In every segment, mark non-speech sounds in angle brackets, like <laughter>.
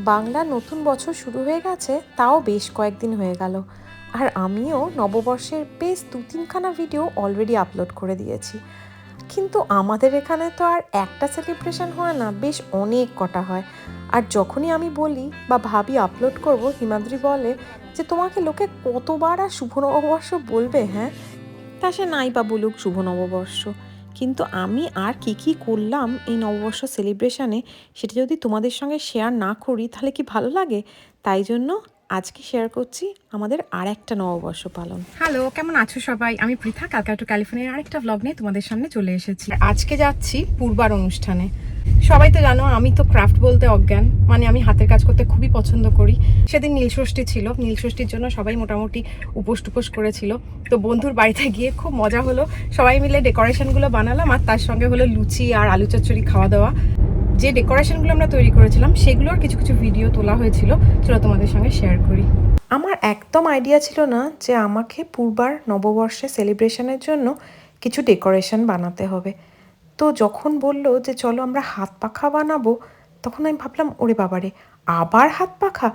বাংলা নতুন বছর শুরু হয়ে গেছে, তাও বেশ কয়েকদিন হয়ে গেল। আর আমিও নববর্ষের বেশ দু তিনখানা ভিডিও অলরেডি আপলোড করে দিয়েছি। কিন্তু আমাদের এখানে তো আর একটা সেলিব্রেশন হয় না, বেশ অনেক কটা হয়। আর যখনই আমি বলি বা ভাবি আপলোড করব, হিমাদ্রি বলে যে, তোমাকে লোকে কতবার আর শুভ নববর্ষ বলবে হ্যাঁ? তা সে নাই বা বলুক শুভ নববর্ষ। কিন্তু আমি আর কি কি করলাম এই নববর্ষ সেলিব্রেশনে সেটা যদি তোমাদের সঙ্গে শেয়ার না করি, তাহলে কি ভালো লাগে? তাই জন্য আজকে শেয়ার করছি আমাদের আর একটা নববর্ষ পালন। হ্যালো কেমন আছো সবাই? আমি পৃথা, কালকাটু, ক্যালিফোর্নিয়ার আরেকটা ব্লগ নিয়ে তোমাদের সামনে চলে এসেছি। আজকে যাচ্ছি পূর্বার অনুষ্ঠানে। সবাই তো জানো, আমি তো ক্রাফট বলতে অজ্ঞান। মানে আমি হাতের কাজ করতে খুবই পছন্দ করি। সেদিন নীলষষ্ঠী ছিল। নীলষষ্ঠীর জন্য সবাই মোটামুটি উপোস টুপোস করেছিল। তো বন্ধুর বাড়িতে গিয়ে খুব মজা হলো। সবাই মিলে ডেকোরেশনগুলো বানালাম আর তার সঙ্গে হলো লুচি আর আলু চচ্চড়ি খাওয়া দাওয়া। যে ডেকোরেশনগুলো আমরা তৈরি করেছিলাম, সেগুলোর কিছু কিছু ভিডিও তোলা হয়েছিল। চলো তোমাদের সঙ্গে শেয়ার করি। আমার একদম আইডিয়া ছিল না যে আমাকে পূর্বার নববর্ষে সেলিব্রেশনের জন্য কিছু ডেকোরেশন বানাতে হবে। তো যখন বলল যে, চলো আমরা হাত পাখা বানাবো, তখন আমি ভাবলাম, ওরে বাবারে, আবার হাত পাখা?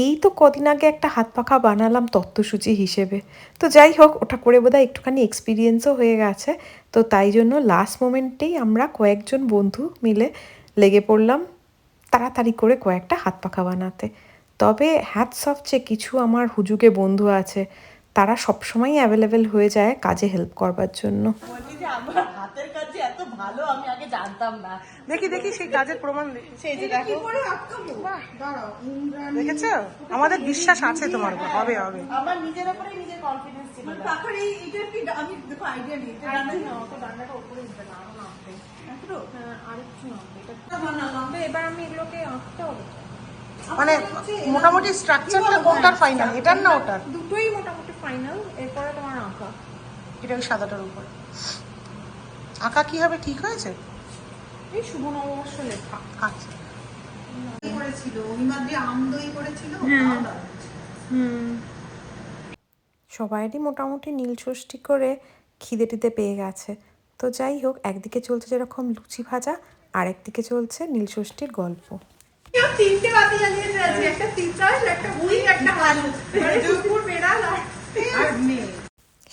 এই তো কদিন আগে একটা হাত পাখা বানালাম তত্ত্বসূচি হিসেবে। তো যাই হোক, ওটা করে বোধহয় একটুখানি এক্সপিরিয়েন্সও হয়ে গেছে। তো তাই জন্য লাস্ট মোমেন্টেই আমরা কয়েকজন বন্ধু মিলে লেগে পড়লাম তাড়াতাড়ি করে কয়েকটা হাত পাখা বানাতে। তবে হ্যাটস অফ যে কিছু আমার হুজুগে বন্ধু আছে, তারা সবসময় অ্যাভেলেবেল হয়ে যায় কাজে হেল্প করবার জন্য বলছি যে আমার হাতের কাজ যে এত ভালো আমি আগে জানতাম না। দেখি দেখি সেই কাজের প্রমাণ সেই যে দেখো। দেখেছ? আমাদের বিশ্বাস আছে তোমার হবে হবে। আমার নিজের উপরে নিজের কনফিডেন্স ছিল। না। পাখার এই এটা কি আমি দেখো আইডিয়া নেই এটা আর না, অত ডান্ডাটা উপরে উঠবে না, আরও নামবে। বানালাম এবার আমি এগুলোকে আঁকতে হবে। মানে মোটামুটি স্ট্রাকচারটা কোনটার ফাইনাল এটার না ওটার? দুটোই মোটামুটি ফাইনাল এরপরে তোমার আঁকা। এটা সাদাটার উপরে। আঁকা কি হবে? ঠিক হয়েছে? এই শুভ নববর্ষ লেখা। আচ্ছা। কি করেছিল? হিমাদ্রি আম দই করেছিল। তাও দারুণ ছিল। সবাইরই মোটামুটি নীল ষষ্ঠী করে খিদে টিদে পেয়ে গেছে। তো যাই হোক একদিকে চলছে যেরকম লুচি ভাজা আর একদিকে চলছে নীল ষষ্ঠীর গল্প। তিনটে বাতি একটা তিতাস একটা একটা আলু মানে বেড়াল আর আর মেয়ে।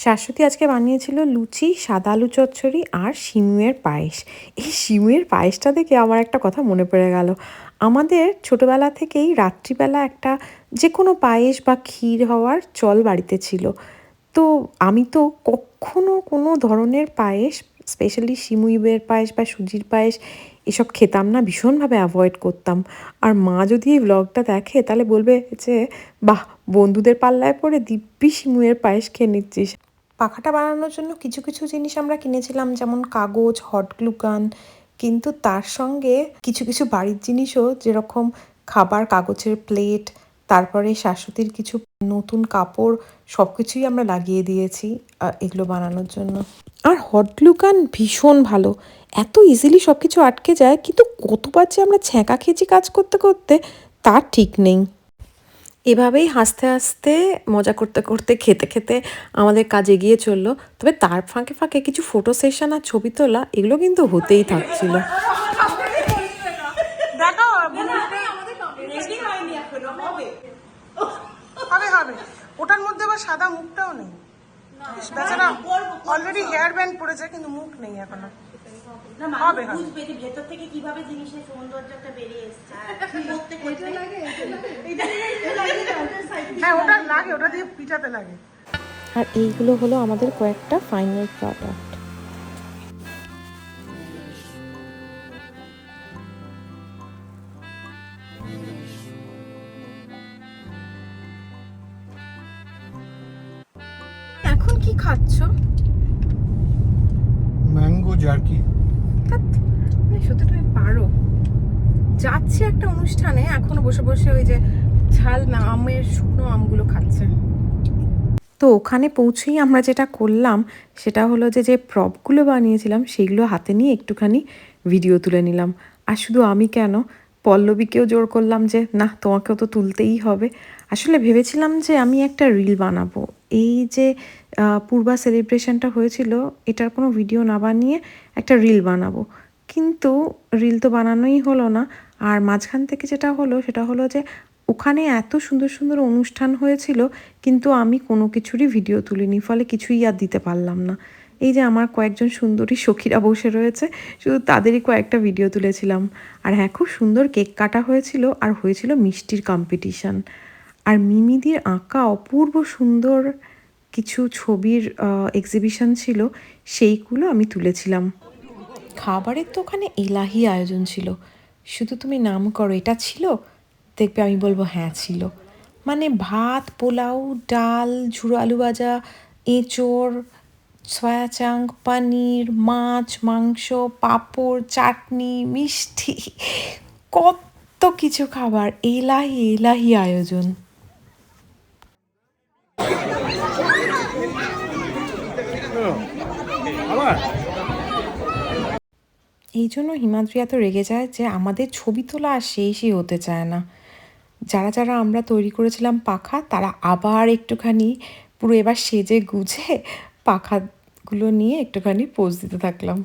শাশ্বতী আজকে বানিয়েছিল লুচি, সাদা আলু চচ্চড়ি আর শিমুয়ের পায়েস। এই শিমুয়ের পায়েসটা দেখে আমার একটা কথা মনে পড়ে গেল। আমাদের ছোটবেলা থেকেই রাত্রিবেলা একটা যে কোনো পায়েস বা ক্ষীর হওয়ার চল বাড়িতে ছিল। তো আমি তো কখনো কোনো ধরনের পায়েস স্পেশালি শিমুইবের পায়েস বা সুজির পায়েস, এসব খেতাম না, ভীষণভাবে অ্যাভয়েড করতাম। আর মা যদি এই ব্লগটা দেখে তাহলে বলবে যে, বাহ, বন্ধুদের পাল্লায় পড়ে দিব্যি শিমুয়ের পায়েস খেয়ে নিচ্ছিস। পাখাটা বানানোর জন্য কিছু কিছু জিনিস আমরা কিনেছিলাম, যেমন কাগজ, হট গ্লু গান, কিন্তু তার সঙ্গে কিছু কিছু বাড়ির জিনিসও, যেরকম খাবার, কাগজের প্লেট, তারপরে শাশ্বতীর কিছু নতুন কাপড় সব কিছুই আমরা লাগিয়ে দিয়েছি এগুলো বানানোর জন্য। আর হট গ্লুকান ভীষণ ভালো। এত ইজিলি সব কিছু আটকে যায়, কিন্তু কতবার যে আমরা ছ্যাঁকা খেয়েছি কাজ করতে করতে, তার ঠিক নেই। এভাবেই হাসতে হাসতে মজা করতে করতে খেতে খেতে আমাদের কাজ এগিয়ে চলল। তবে তার ফাঁকে ফাঁকে কিছু ফটো সেশন আর ছবি তোলা এগুলো কিন্তু হতেই থাকছিল। দেখো হবে। হবে ওটার মধ্যে আবার সাদা মুখটাও নেই। বেচারা অলরেডি হেয়ার ব্যান্ড পড়েছে কিন্তু মুখ নেই এখনও। না, মানুষ হবে, হবে। বুঝবে যে ভেতর থেকে কীভাবে জিনিসের সৌন্দর্যটা বেরিয়ে এসছে। হ্যাঁ ওটা লাগে ওটা দিয়ে পিঠাতে লাগে। আর এইগুলো হলো আমাদের কয়েকটা ফাইনাল প্রোডাক্ট যাচ্ছি একটা অনুষ্ঠানে, এখনও বসে বসে ওই যে ঝাল আমের শুকনো আমগুলো খাচ্ছে। তো ওখানে পৌঁছেই আমরা যেটা করলাম, সেটা হলো যে যে প্রপগুলো বানিয়েছিলাম, সেগুলো হাতে নিয়ে একটুখানি ভিডিও তুলে নিলাম। আর শুধু আমি কেন? পল্লবীকেও জোর করলাম যে, না, তোমাকেও তো তুলতেই হবে। আসলে ভেবেছিলাম যে, আমি একটা রিল বানাবো। এই যে পূর্বা সেলিব্রেশনটা হয়েছিল, এটার কোনো ভিডিও না বানিয়ে একটা রিল বানাবো। কিন্তু রিল তো বানানোই হলো না। আর মাঝখান থেকে যেটা হলো, সেটা হলো যে ওখানে এত সুন্দর সুন্দর অনুষ্ঠান হয়েছিল, কিন্তু আমি কোনো কিছুরই ভিডিও তুলিনি, ফলে কিছুই আর দিতে পারলাম না। এই যে আমার কয়েকজন সুন্দরী সখীরা বসে রয়েছে, শুধু তাদেরই কয়েকটা ভিডিও তুলেছিলাম। আর হ্যাঁ খুব সুন্দর কেক কাটা হয়েছিল, আর হয়েছিল মিষ্টির কম্পিটিশান আর মিমিদির আঁকা অপূর্ব সুন্দর কিছু ছবির এক্সিবিশন ছিল, সেইগুলো আমি তুলেছিলাম। খাবারের তো ওখানে এলাহি আয়োজন ছিল। শুধু তুমি নাম করো, এটা ছিল? দেখবে আমি বলব হ্যাঁ ছিল। মানে ভাত, পোলাও, ডাল, ঝুড়ো আলু ভাজা, এঁচড় সয়া চাং পনির, মাছ, মাংস, পাঁপড়, চাটনি, মিষ্টি, কত কিছু খাবার, এলাহি এলাহি আয়োজন। এই জন্য হিমাদ্রি এত রেগে যায় যে আমাদের ছবি তোলা আর শেষই হতে চায় না। যারা যারা আমরা তৈরি করেছিলাম পাখা তারা আবার একটুখানি পুরো এবার সেজে গুজে পাখাগুলো নিয়ে একটুখানি পোজ দিতে থাকলাম।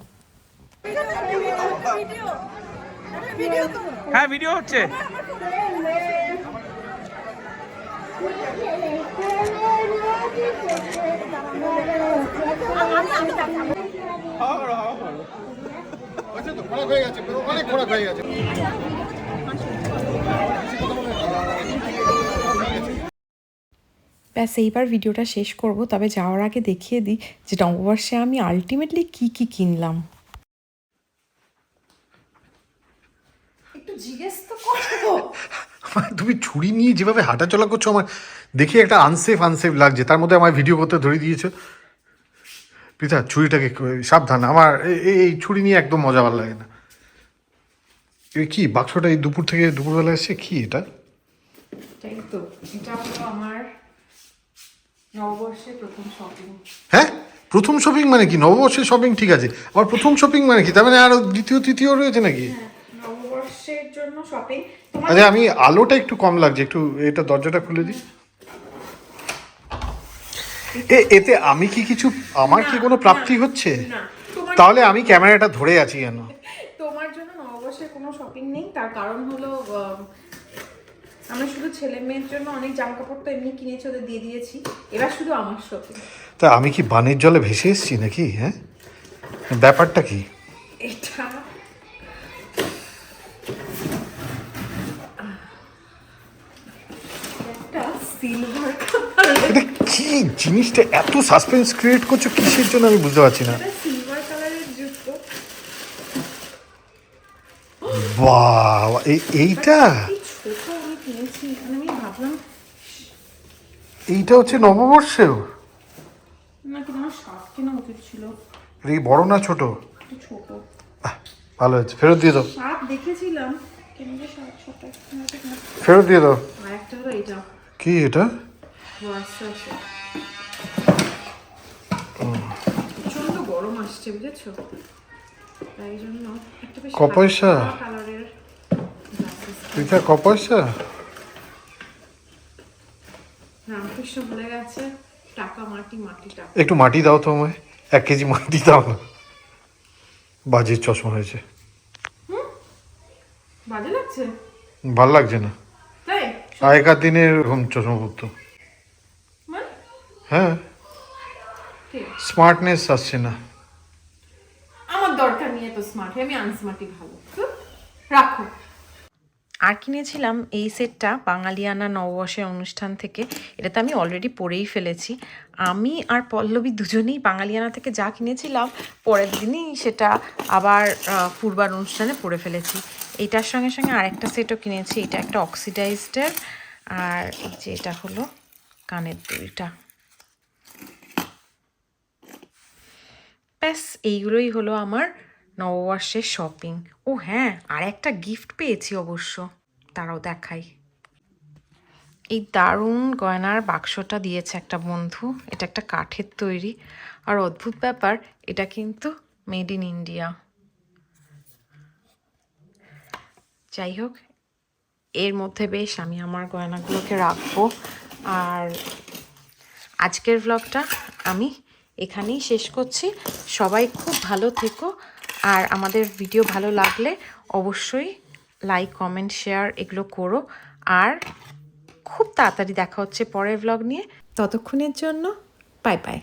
হ্যাঁ ভিডিও হচ্ছে। তো খোরাক হয়ে গেছে অনেক খোরাক হয়ে গেছে। ব্যাস এইবার ভিডিওটা শেষ করব তবে যাওয়ার আগে দেখিয়ে দিই যে নববর্ষে আমি আলটিমেটলি কি কি কিনলাম। একটু জিজ্ঞেস তো করো। মানে তুমি ছুরি নিয়ে যেভাবে হাঁটাচলা করছ আমার দেখে একটা আনসেফ আনসেফ লাগছে। তার মধ্যে আমার ভিডিও করতে ধরে দিয়েছ। পৃথা ছুরিটাকে সাবধান। আমার এই ছুরি নিয়ে একদম মজা ভালো লাগে না। এ কি বাক্সটা এই দুপুর থেকে দুপুরবেলা এসছে? কি এটা? হ্যাঁ? প্রথম শপিং মানে কি? নববর্ষের শপিং ঠিক আছে। আবার প্রথম শপিং মানে কি? তার মানে আরও দ্বিতীয় তৃতীয় রয়েছে নাকি? নববর্ষের জন্য শপিং আচ্ছা আমি আলোটা একটু কম লাগছে। একটু এটা দরজাটা খুলে দিই। এ এতে আমি কি কিছু আমার কি কোনো প্রাপ্তি হচ্ছে? না তোমার তাহলে আমি ক্যামেরাটা ধরে আছি কেন? <laughs> তোমার জন্য নববর্ষের কোনো শপিং নেই তার কারণ হলো আহ, আমরা শুধু ছেলে মেয়ের জন্য অনেক জামা কাপড় তো এমনি কিনেছি ওদের দিয়ে দিয়েছি। এবার শুধু আমার শপিং তা আমি কি বানের জলে ভেসে এসেছি নাকি হ্যাঁ? ব্যাপারটা কি? এটা একটা সিলভার এটা কি জিনিসটা এত সাসপেন্স ক্রিয়েট করছ? কিসের জন্য আমি বুঝতে পারছি না। বাহ এই এইটা? এইটা হচ্ছে নববর্ষেও? ছিল। এই বড় না ছোট? ভালো হয়েছে ফেরত দিয়ে দাও। দেখেছিলাম ফেরত দিয়ে দাও। কি এটা? প্রচণ্ড গরম আসছে বুঝেছ? তাই জন্য একটা বেশ? কালারের রামকৃষ্ণ গেছে টাকা মাটি মাটি টাকা। একটু মাটি দাও তো আমায় এক কেজি মাটি দাও। না বাজে চশমা হয়েছে। বাজে লাগছে? ভালো লাগছে না। আগেকার দিনে এরকম চশমা পরতো হ্যাঁ। স্মার্টনেস আসছে না। আমার দরকার নিয়ে তো স্মার্ট আমি আনস্মার্টই ভালো। রাখো। আর কিনেছিলাম এই সেটটা বাঙালিয়ানা নববর্ষের অনুষ্ঠান থেকে। এটা তো আমি অলরেডি পরেই ফেলেছি। আমি আর পল্লবী দুজনেই বাঙালিয়ানা থেকে যা কিনেছিলাম পরের দিনই সেটা আবার পূর্বার অনুষ্ঠানে পরে ফেলেছি। এইটার সঙ্গে সঙ্গে আরেকটা সেটও কিনেছি। এটা একটা অক্সিডাইজডের আর এই যে এটা হলো কানের দড়িটা ব্যাস, এইগুলোই হলো আমার নববর্ষের শপিং ও হ্যাঁ আর একটা গিফট পেয়েছি অবশ্য। তারাও দেখাই। এই দারুণ গয়নার বাক্সটা দিয়েছে একটা বন্ধু। এটা একটা কাঠের তৈরি। আর অদ্ভুত ব্যাপার, এটা কিন্তু মেড ইন ইন্ডিয়া যাই হোক, এর মধ্যে বেশ আমি আমার গয়নাগুলোকে রাখব। আর আজকের ব্লগটা আমি এখানেই শেষ করছি। সবাই খুব ভালো থেকো। আর আমাদের ভিডিও ভালো লাগলে অবশ্যই লাইক কমেন্ট শেয়ার এগুলো করো। আর খুব তাড়াতাড়ি দেখা হচ্ছে পরের ব্লগ নিয়ে। ততক্ষণের জন্য বাই বাই